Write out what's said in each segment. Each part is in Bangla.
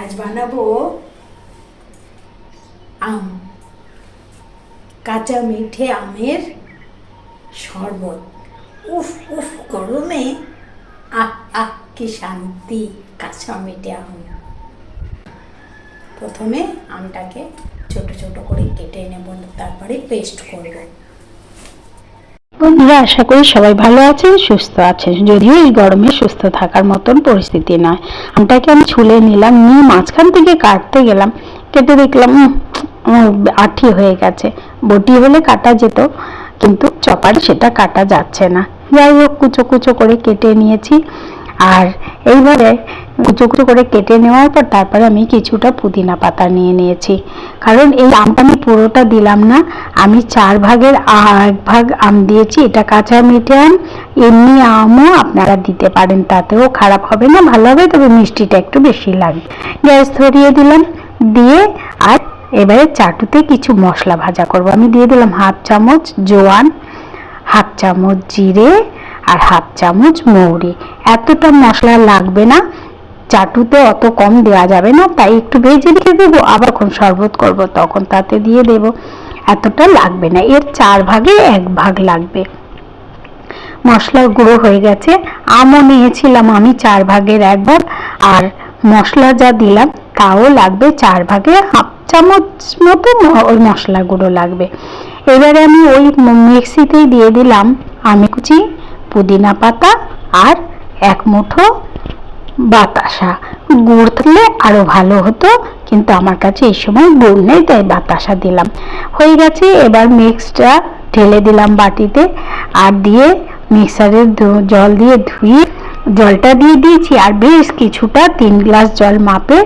আজ বানাবো আম, কাঁচা মিঠে আমের শরবত। উফ উফ, গরমে আহ আহ, কি শান্তি কাঁচা মিঠে আম। প্রথমে আমটাকে ছোট ছোট করে কেটে নেব, তারপরে পেস্ট করব। বন্ধুরা, আশা করি সবাই ভালো আছেন, সুস্থ আছেন। যদিও এই গরমে সুস্থ থাকার মতন পরিস্থিতি নয়। আমটাকে আমি ছুলে নিলাম, নিয়ে মাঝখান থেকে কাটতে গেলাম। কেটে দেখলাম আঠি হয়ে গেছে। বটি হলে কাটা যেত, কিন্তু চপারে সেটা কাটা যাচ্ছে না। যাই হোক, কুচো কুচো করে কেটে নিয়েছি। আর এইবারে কুচো কুচো করে কেটে নেওয়ার পর তারপরে আমি কিছুটা পুদিনা পাতা নিয়ে নিয়েছি। কারণ এই আমটা আমি পুরোটা দিলাম না, আমি চার ভাগের এক ভাগ আম দিয়েছি, এটা কাঁচা মিঠে আম এমনি আমও আপনারা দিতে পারেন, তাতেও খারাপ হবে না, ভালো হবে, তবে মিষ্টিটা একটু বেশি লাগবে। গ্যাস ধরিয়ে দিলাম, দিয়ে আর এবারে চাটুতে কিছু মশলা ভাজা করব। আমি দিয়ে দিলাম হাফ চামচ জোয়ান, হাফ চামচ জিরে আর হাফ চামচ মৌরি। এতটা মশলা লাগবে না, চাটুতে অত কম দেওয়া যাবে না, তাই একটু ভেজে রেখে দেবো, আবার যখন শরবত করব তখন তাতে দিয়ে দেব। এতটা লাগবে না, এর চার ভাগে এক ভাগ লাগবে। মশলার গুঁড়ো হয়ে গেছে, আমও নিয়েছিলাম আমি চার ভাগের এক ভাগ, আর মশলা যা দিলাম তাও লাগবে চার ভাগে হাফ চামচ মতো ওই মশলা গুঁড়ো লাগবে। এবারে আমি ওই মিক্সিতেই দিয়ে দিলাম আমি কুচি, পুদিনা পাতা আর এক মুঠো বাতাসা। গুড় থাকলে আরও ভালো হতো, কিন্তু আমার কাছে এই সময় গুড় নেই, তাই বাতাসা দিলাম। হয়ে গেছে, এবার মিক্সটা ঢেলে দিলাম বাটিতে আর দিয়ে মিক্সারের জল দিয়ে ধুয়ে জলটা দিয়ে দিয়েছি। আর বেশ কিছুটা তিন গ্লাস জল মাপে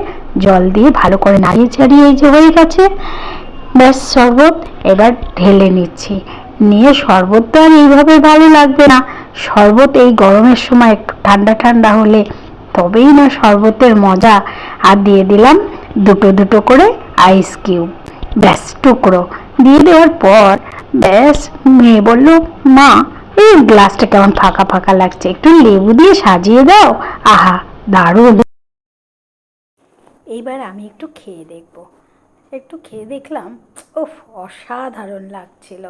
জল দিয়ে ভালো করে নাড়িয়ে চাড়িয়ে এই যে হয়ে গেছে। ব্যাস, শরবত এবার ঢেলে নিচ্ছি। নিয়ে শরবত তো আর এইভাবে ভালো লাগবে না। শরবত এই গরমের সময় একটু ঠান্ডা ঠান্ডা হলে তবেই না শরবতের মজা। আর দিয়ে দিলাম দুটো দুটো করে আইস কিউব ব্যাস, টুকরো। দিয়ে দেওয়ার পর ব্যাস, মেয়ে বলল, মা, এই গ্লাসটা কেমন ফাঁকা ফাঁকা লাগছে? একটু লেবু দিয়ে সাজিয়ে দাও। আহা, দারুণ! এইবার আমি একটু খেয়ে দেখব। একটু খেয়ে দেখলাম, উফ, অসাধারণ লাগছিল।